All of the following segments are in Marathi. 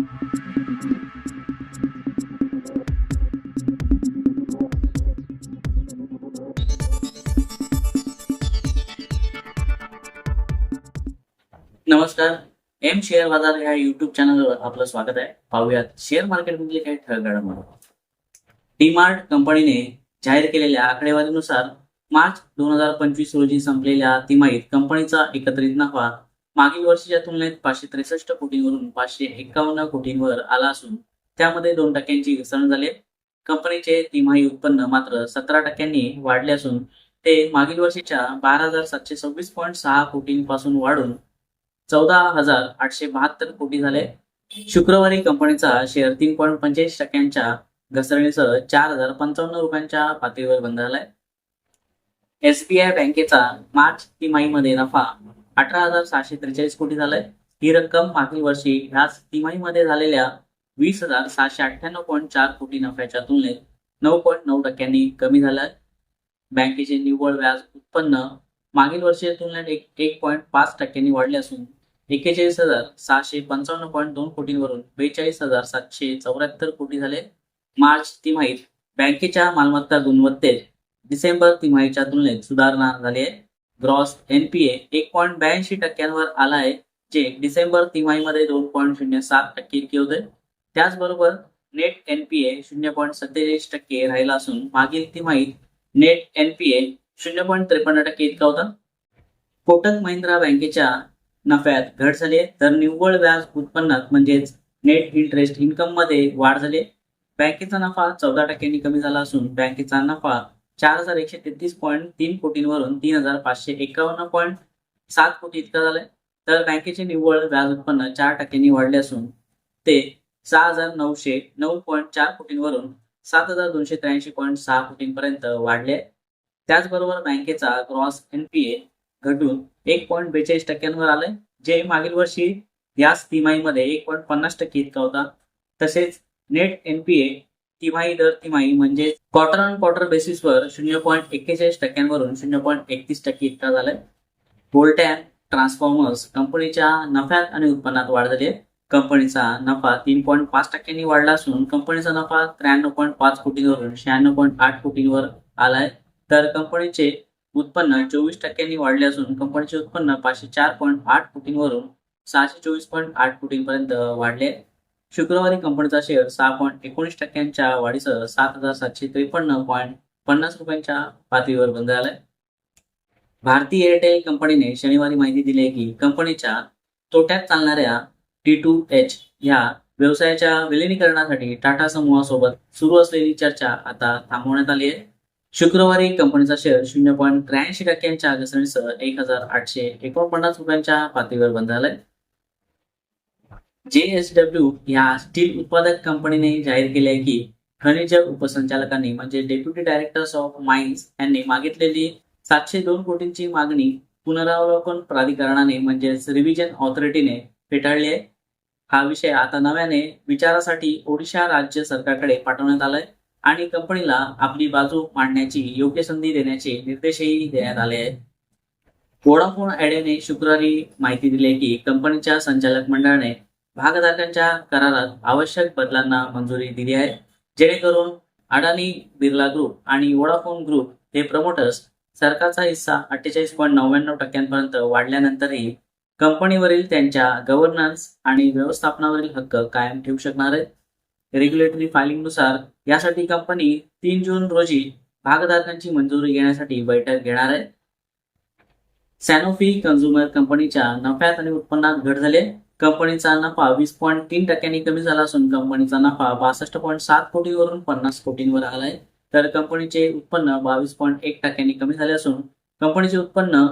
नमस्कार. एम शेअर बाजार या युट्यूब चॅनलवर आपलं स्वागत आहे. पाहूयात शेअर मार्केटमधले काही ठळक घडामोडी. डीमार्ट कंपनीने जाहीर केलेल्या आकडेवारीनुसार मार्च दोन हजार पंचवीस रोजी संपलेल्या तिमाहीत कंपनीचा एकत्रित नफा मागील वर्षीच्या तुलनेत पाचशे त्रेसष्ट कोटींवरून पाचशे एकावन्न कोटींवर आला असून त्यामध्ये दोन टक्क्यांची घसरण झाली आहे. कंपनीचे तिमाही उत्पन्न मात्र सतरा टक्क्यांनी वाढले असून ते मागील वर्षीच्या बारा हजार सातशे सव्वीस पॉईंट सहा कोटींपासून वाढून चौदा हजार आठशे बहात्तर कोटी झाले शुक्रवारी कंपनीचा शेअर तीन पॉईंट पंचेचाळीस टक्क्यांच्या घसरणीसह चार हजार पंचावन्न रुपयांच्या पातळीवर बंद झालाय एसबीआय बँकेचा मार्च तिमाहीमध्ये नफा अठरा हजार सहाशे त्रेचाळीस कोटी झालाय. ही रक्कम मागील वर्षी ह्याच तिमाहीमध्ये झालेल्या वीस हजार सहाशे अठ्ठ्याण्णव पॉईंट चार कोटी नफ्याच्या तुलनेत नऊ पॉईंट नऊ टक्क्यांनी कमी झालाय. बँकेचे निव्वळ व्याज उत्पन्न मागील वर्षीच्या तुलनेत एक एक पॉईंट पाच टक्क्यांनी वाढले असून एक्केचाळीस हजार सहाशे पंचावन्न पॉईंट दोन कोटींवरून बेचाळीस हजार सातशे चौऱ्याहत्तर कोटी झाले. मार्च तिमाहीत बँकेच्या मालमत्ता गुणवत्तेत डिसेंबर तिमाहीच्या तुलनेत सुधारणा झाली आहे. ग्रॉस एनपीए एक पॉईंट ब्याऐंशी टक्क्यांवर आला आहे जे डिसेंबर तिमाहीमध्ये दोन पॉईंट शून्य सात टक्के इतके होते. त्याचबरोबर नेट एनपीए शून्य पॉईंट सत्तेचाळीस टक्के राहिला असून मागील तिमाहीत नेट एनपीए शून्य पॉईंट त्रेपन्न टक्के इतका होता. कोटक महिंद्रा बँकेच्या नफ्यात घट झाली तर निव्वळ व्याज उत्पन्नात म्हणजेच नेट इंटरेस्ट इन्कममध्ये वाढ झाली बँकेचा नफा चौदा टक्क्यांनी कमी झाला असून बँकेचा नफा चार हजार एकशे तेहतीस पॉईंट तीन कोटींवरून तीन हजार पाचशे एकावन्न पॉईंट सात कोटी इतकं झालंय. तर बँकेचे निव्वळ व्याज उत्पन्न चार टक्क्यांनी वाढले असून ते सहा हजार नऊशे नऊ पॉईंट चार कोटींवरून सात हजार दोनशे त्र्याऐंशी पॉईंट सहा कोटींपर्यंत वाढले. त्याचबरोबर बँकेचा क्रॉस एनपीए घटून एक पॉईंट बेचाळीस टक्क्यांवर आलंय जे मागील वर्षी याच तिमाहीमध्ये एक पॉईंट पन्नास टक्के इतका होता. तसेच नेट एनपीए तिमाही दर तिमाही म्हणजे क्वार्टर ऑन क्वार्टर बेसिसवर शून्य पॉईंट एक्केचाळीस टक्क्यांवरून शून्य पॉईंट एकतीस टक्के इतका झालाय. बोल्टॅन ट्रान्सफॉर्मर्स कंपनीच्या नफ्यात आणि उत्पन्नात वाढ झाली आहे. कंपनीचा नफा तीन पॉईंट पाच टक्क्यांनी वाढला असून कंपनीचा नफा त्र्याण्णव पॉईंट पाच कोटींवरून शहाण्णव पॉईंट आठ कोटींवर आलाय. तर कंपनीचे उत्पन्न चोवीस टक्क्यांनी वाढले असून कंपनीचे उत्पन्न पाचशे चार पॉईंट आठ कोटींवरून सहाशे चोवीस पॉईंट आठ कोटींपर्यंत वाढले शुक्रवारी कंपनीचा शेअर सहा पॉईंट एकोणीस टक्क्यांच्या वाढीसह सात हजार सातशे त्रेपन्न पॉईंट पन्नास रुपयांच्या पातळीवर बंद झालाय. भारतीय एअरटेल कंपनीने शनिवारी माहिती दिली आहे की कंपनीच्या तोट्यात चालणाऱ्या टी टू एच या व्यवसायाच्या विलिनीकरणासाठी टाटा समूहासोबत सुरू असलेली चर्चा आता थांबवण्यात आली आहे. शुक्रवारी कंपनीचा शेअर शून्य पॉईंट त्र्याऐंशी टक्क्यांच्या घसरणीसह एक हजार आठशे एकोणपन्नास रुपयांच्या पातळीवर बंद झालाय. जेएसडब्ल्यू या स्टील उत्पादक कंपनीने जाहीर केले आहे की खनिज उपसंचालकांनी म्हणजे डेप्युटी डायरेक्टर्स ऑफ माइन्स यांनी मागितलेली सातशे दोन कोटींची मागणी पुनरावलोकन प्राधिकरणाने म्हणजेच रिव्हिजन ऑथॉरिटीने फेटाळली आहे. हा विषय आता नव्याने विचारासाठी ओडिशा राज्य सरकारकडे पाठवण्यात आलाय आणि कंपनीला आपली बाजू मांडण्याची योग्य संधी देण्याचे निर्देशही देण्यात आले आहेत. वोडाफोन आयडियाने शुक्रवारी माहिती दिली आहे की कंपनीच्या संचालक मंडळाने भागधारकांच्या करारात आवश्यक बदलांना मंजुरी दिली आहे. जेणेकरून अडानी बिर्ला ग्रुप आणि वोडाफोन ग्रुप हे प्रमोटर्स सरकारचा हिस्सा अठ्ठेचाळीस पॉईंट नव्याण्णव टक्क्यांपर्यंत वाढल्यानंतरही कंपनीवरील त्यांच्या गव्हर्नन्स आणि व्यवस्थापनावरील हक्क कायम ठेवू शकणार आहेत. रेग्युलेटरी फायलिंगनुसार यासाठी कंपनी तीन जून रोजी भागधारकांची मंजुरी घेण्यासाठी बैठक घेणार आहे. सॅनोफी कन्झ्युमर कंपनीच्या नफ्यात आणि उत्पन्नात घट झाली कंपनीचा नफा वीस पॉईंट तीन टक्क्यांनी कमी झाला असून कंपनीचा नफा बासष्ट पॉईंट सात कोटीवरून पन्नास कोटींवर आलाय तर कंपनीचे उत्पन्न बावीस पॉईंट एक टक्क्यांनी कमी झाले असून कंपनीचे उत्पन्न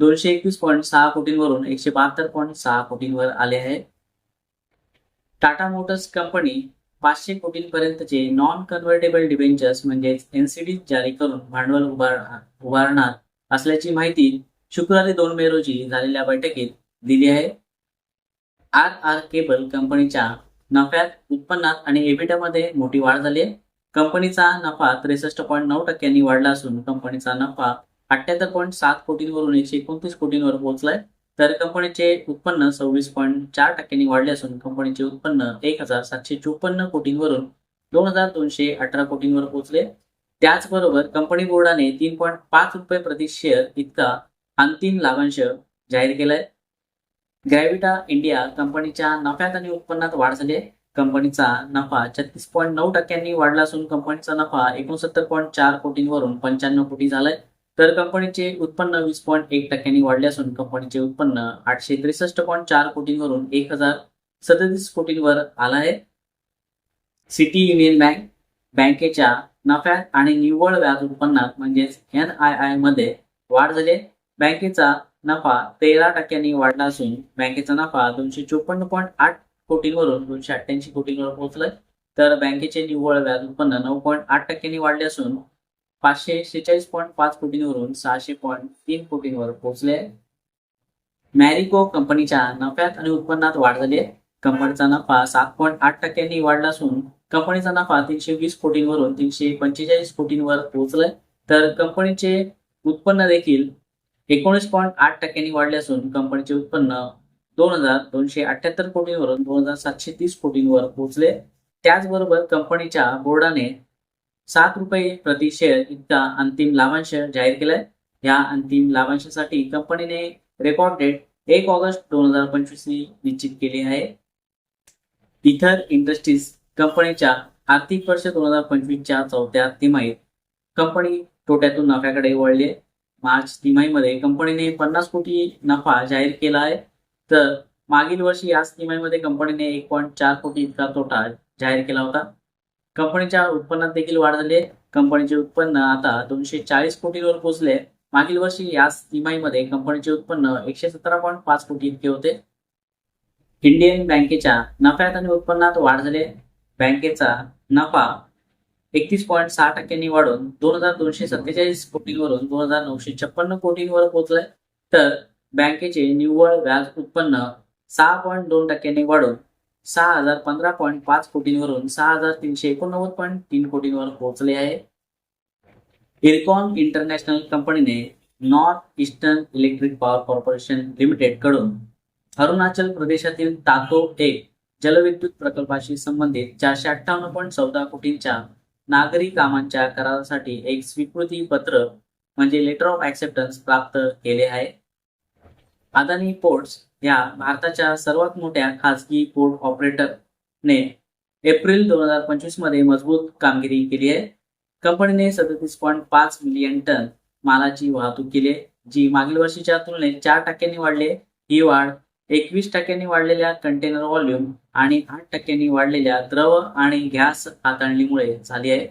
दोनशे एकवीस पॉईंट सहा कोटींवरून एकशे बहात्तर पॉईंट सहा कोटींवर आले आहे. टाटा मोटर्स कंपनी पाचशे कोटींपर्यंतचे नॉन कन्व्हर्टेबल डिबेंचर्स म्हणजेच एनसीडी जारी करून भांडवल उभार उभारणार असल्याची माहिती शुक्रवारी दोन मे रोजी झालेल्या बैठकीत दिली आहे. आर आर केबल कंपनीच्या नफ्यात उत्पन्नात आणि एबिटामध्ये मोठी वाढ झाली आहे. कंपनीचा नफा त्रेसष्ट पॉईंट नऊ टक्क्यांनी वाढला असून कंपनीचा नफा अठ्याहत्तर पॉईंट सात कोटींवरून एकशे एकोणतीस कोटींवर पोहोचलाय. तर कंपनीचे उत्पन्न सव्वीस पॉईंट चार टक्क्यांनी वाढले असून कंपनीचे उत्पन्न एक हजार सातशे चोपन्न कोटींवरून दोन हजार दोनशे अठरा कोटींवर पोहोचले. त्याचबरोबर कंपनी बोर्डाने तीन पॉईंट पाच रुपये प्रति शेअर इतका अंतिम लाभांश जाहीर केलाय. ग्रॅव्हिटा इंडिया कंपनीच्या नफ्यात आणि उत्पन्नात वाढ झाली आहे. कंपनीचा नफा छत्तीस पॉईंट नऊ टक्क्यांनी वाढला असून कंपनीचा नफा एकोणसत्तर पॉईंट चार कोटींवरून पंच्याण्णव कोटी झालाय तर कंपनीचे उत्पन्न वीस पॉईंट एक टक्क्यांनी वाढले असून कंपनीचे उत्पन्न आठशे त्रेसष्ट पॉईंट चार कोटींवरून एक हजार सदतीस कोटींवर आला आहे. सिटी युनियन बँक बँकेच्या नफ्यात आणि निव्वळ व्याज उत्पन्नात म्हणजेच एन आय आयमध्ये वाढ झाली बँकेचा नफा तेरा टक्क्यांनी वाढला असून बँकेचा नफा दोनशे चोपन्न पॉईंट आठ कोटींवरून दोनशे अठ्ठ्याऐंशी कोटींवर पोहोचलाय. तर बँकेचे निव्वळ व्याज उत्पन्न नऊ पॉईंट आठ टक्क्यांनी वाढले असून पाचशे शेहेचाळीस पॉईंट पाच कोटींवरून सहाशे पॉईंट तीन कोटींवर पोहोचले आहे. मॅरिको कंपनीच्या नफ्यात आणि उत्पन्नात वाढ झाली आहे. कंपनीचा नफा सात पॉईंट आठ टक्क्यांनी वाढला असून कंपनीचा नफा तीनशे वीस कोटींवरून तीनशे पंचेचाळीस कोटींवर पोहोचलाय. तर कंपनीचे उत्पन्न देखील एकोणीस पॉईंट आठ टक्क्यांनी वाढले असून कंपनीचे उत्पन्न दोन हजार दोनशे अठ्याहत्तर कोटींवरून दोन हजार सातशे तीस कोटींवर पोहोचले. त्याचबरोबर कंपनीच्या बोर्डाने सात रुपये प्रति शेअर इतका अंतिम लाभांश जाहीर केलाय. या अंतिम लाभांशासाठी कंपनीने रेकॉर्ड डेट एक ऑगस्ट दोन हजार पंचवीस निश्चित केली आहे. इथर इंडस्ट्रीज कंपनीच्या आर्थिक वर्ष दोन हजार पंचवीसच्या चौथ्या तिमाहीत कंपनी तोट्यातून नफ्याकडे वळली आहे. मार्च तिमाहीमध्ये कंपनीने पन्नास कोटी नफा जाहीर केला आहे. तर मागील वर्षी याच तिमाहीमध्ये कंपनीने एक पॉईंट चार कोटी इतका तोटा जाहीर केला होता. कंपनीच्या उत्पन्नात देखील वाढ झाली आहे. कंपनीचे उत्पन्न आता दोनशे चाळीस कोटीवर पोहोचले मागील वर्षी याच तिमाहीमध्ये कंपनीचे उत्पन्न एकशे सतरा पॉईंट पाच कोटी इतके होते. इंडियन बँकेच्या नफ्यात आणि उत्पन्नात वाढ झाली बँकेचा नफा एकतीस पॉईंट सहा टक्क्यांनी वाढून दोन हजार दोनशे सत्तेचाळीस कोटींवरून दोन हजार नऊशे छप्पन्न कोटींवर पोहोचलंय. तर बँकेचे निव्वळ व्याज उत्पन्न सहा पॉईंट दोन टक्क्यांनी वाढून सहा हजार पंधरा पॉईंट पाच कोटींवरून सहा हजार तीनशे एकोणनव्वद पॉईंट तीन कोटींवर पोहोचले आहे. इरकॉन इंटरनॅशनल कंपनीने North Eastern Electric Power Corporation लिमिटेडकडून अरुणाचल प्रदेशातील तातो एक जलविद्युत प्रकल्पाशी संबंधित चारशे अठ्ठावन्न पॉईंट चौदा कोटींच्या नागरी कामांच्या करारासाठी एक स्वीकृती पत्र म्हणजे लेटर ऑफ ऍक्सेप्टन्स प्राप्त केले आहे. अदानी पोर्ट्स या भारताच्या सर्वात मोठ्या खासगी पोर्ट ऑपरेटरने एप्रिल दोन हजार पंचवीसमध्ये मजबूत कामगिरी केली आहे. कंपनीने सदतीस पॉईंट पाच मिलियन टन मालाची वाहतूक केली आहे जी मागील वर्षीच्या तुलनेत चार टक्क्यांनी वाढले ही वाढ एकवीस टक्क्यांनी वाढलेल्या कंटेनर व्हॉल्यूम आणि आठ टक्क्यांनी वाढलेल्या द्रव आणि गॅस हाताळणीमुळे झाली आहे.